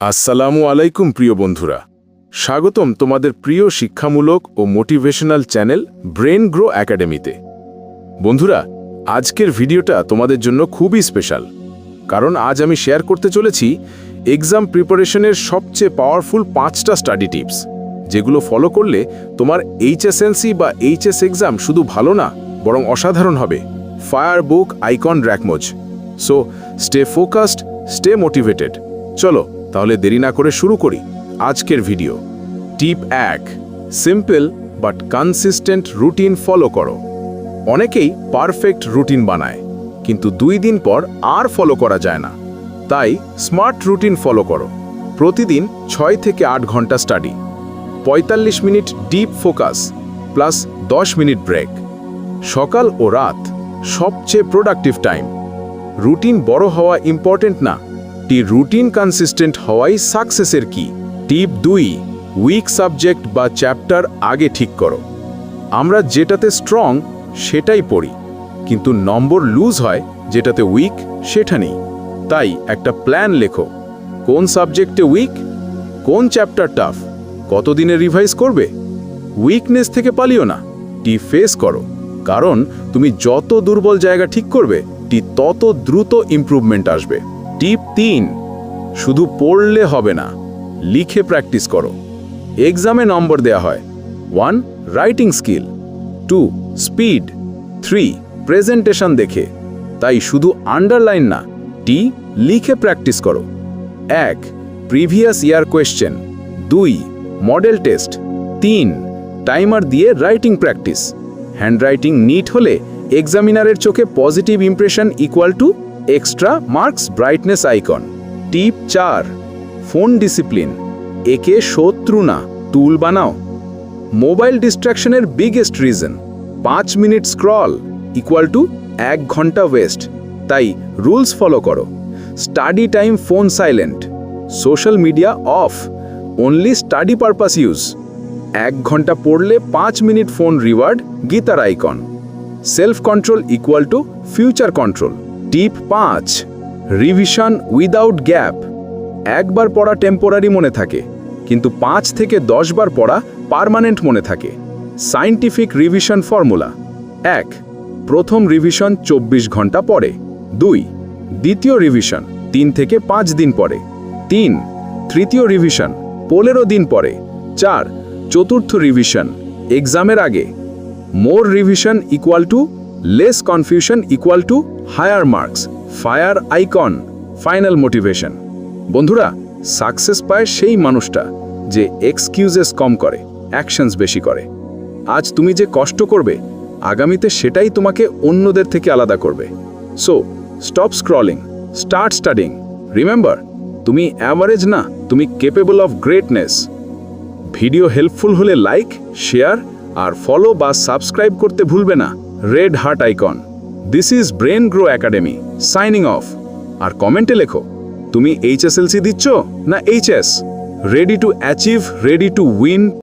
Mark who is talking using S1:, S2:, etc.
S1: আসসালামু আলাইকুম, প্রিয় বন্ধুরা। স্বাগতম তোমাদের প্রিয় শিক্ষামূলক ও মোটিভেশনাল চ্যানেল ব্রেন গ্রো একাডেমিতে। বন্ধুরা, আজকের ভিডিওটা তোমাদের জন্য খুবই স্পেশাল। কারণ আজ আমি শেয়ার করতে চলেছি এক্সাম প্রিপারেশনের সবচেয়ে পাওয়ারফুল পাঁচটা স্টাডি টিপস, যেগুলো ফলো করলে তোমার এইচএসএনসি বা এইচএস এক্সাম শুধু ভালো না, বরং অসাধারণ হবে। Fire book icon র্যাকমোজ। So, stay focused, stay motivated. চলো তাহলে দেরি না করে শুরু করি আজকের ভিডিও। টিপ এক, simple but consistent routine follow করো। অনেকেই পারফেক্ট রুটিন বানায়, কিন্তু দুই দিন পর আর ফলো করা যায় না। তাই স্মার্ট রুটিন ফলো করো। প্রতিদিন ছয় থেকে আট ঘণ্টা স্টাডি। পঁয়তাল্লিশ মিনিট ডিপ ফোকাস প্লাস দশ মিনিট ব্রেক। সকাল ও রাত সবচেয়ে প্রোডাক্টিভ টাইম। রুটিন বড় হওয়া ইম্পর্টেন্ট না? টি রুটিন কনসিস্টেন্ট হওয়াই সাকসেসের কি টিপ দুই উইক সাবজেক্ট বা চ্যাপ্টার আগে ঠিক করো। আমরা যেটাতে স্ট্রং সেটাই পড়ি। কিন্তু নম্বর লুজ হয়, যেটাতে উইক সেটা নেই। তাই একটা প্ল্যান লেখো। কোন সাবজেক্টে উইক কোন চ্যাপ্টার টাফ কতদিনে রিভাইজ করবে? উইকনেস থেকে পালিও না। টি ফেস করো। কারণ তুমি যত দুর্বল জায়গা ঠিক করবে টি তত দ্রুত ইমপ্রুভমেন্ট আসবে। টিপ তিন। শুধু পড়লে হবে না, লিখে প্র্যাকটিস করো। এক্সামে নম্বর দেয়া হয়। One, writing skill. Two, speed. Three, presentation দেখে। তাই শুধু আন্ডারলাইন না টি লিখে প্র্যাকটিস করো। এক, প্রিভিয়াস ইয়ার কোয়েশ্চেন। দুই, মডেল টেস্ট। তিন, টাইমার দিয়ে রাইটিং প্র্যাকটিস। হ্যান্ডরাইটিং নিট হলে এক্সামিনারের চোখে positive impression equal to extra marks brightness icon. Tip চার, ফোন ডিসিপ্লিন। একে শত্রু না, টুল বানাও। মোবাইল ডিস্ট্রাকশনের বিগেস্ট রিজন, পাঁচ মিনিট স্ক্রল ইকুয়াল টু এক ঘণ্টা ওয়েস্ট। তাই রুলস ফলো করো। Study time phone silent. Social media off. Only study purpose use. এক ঘণ্টা পড়লে পাঁচ মিনিট ফোন রিওয়ার্ড, গীতার icon. Self control equal to future control. Tip পাঁচ, রিভিশন উইদাউট গ্যাপ। একবার পড়া টেম্পোরারি মনে থাকে, কিন্তু পাঁচ থেকে দশ বার পড়া পার্মানেন্ট মনে থাকে। সাইন্টিফিক রিভিশন ফর্মুলা, এক, প্রথম রিভিশন চব্বিশ ঘণ্টা পরে দুই, দ্বিতীয় রিভিশন তিন থেকে পাঁচ দিন পরে তিন, তৃতীয় রিভিশন পনেরো দিন পরে চার, চতুর্থ রিভিশন এক্সামের আগে। More revision equal to less confusion equal to higher marks fire icon final motivation বন্ধুরা সাকসেস পায় সেই মানুষটা যে এক্সকিউজেস কম করে অ্যাকশনস বেশি করে। আজ তুমি যে কষ্ট করবে, আগামীতে সেটাই তোমাকে অন্যদের থেকে আলাদা করবে। So stop scrolling start studying remember তুমি অ্যাভারেজ না, তুমি capable of greatness video helpful হলে লাইক শেয়ার আর ফলো বা সাবস্ক্রাইব করতে ভুলবে না। Red heart icon this is brain grow academy signing off আর কমেন্টে লেখো, তুমি এইচএসএলসি দিচ্ছ না HS ready to achieve ready to win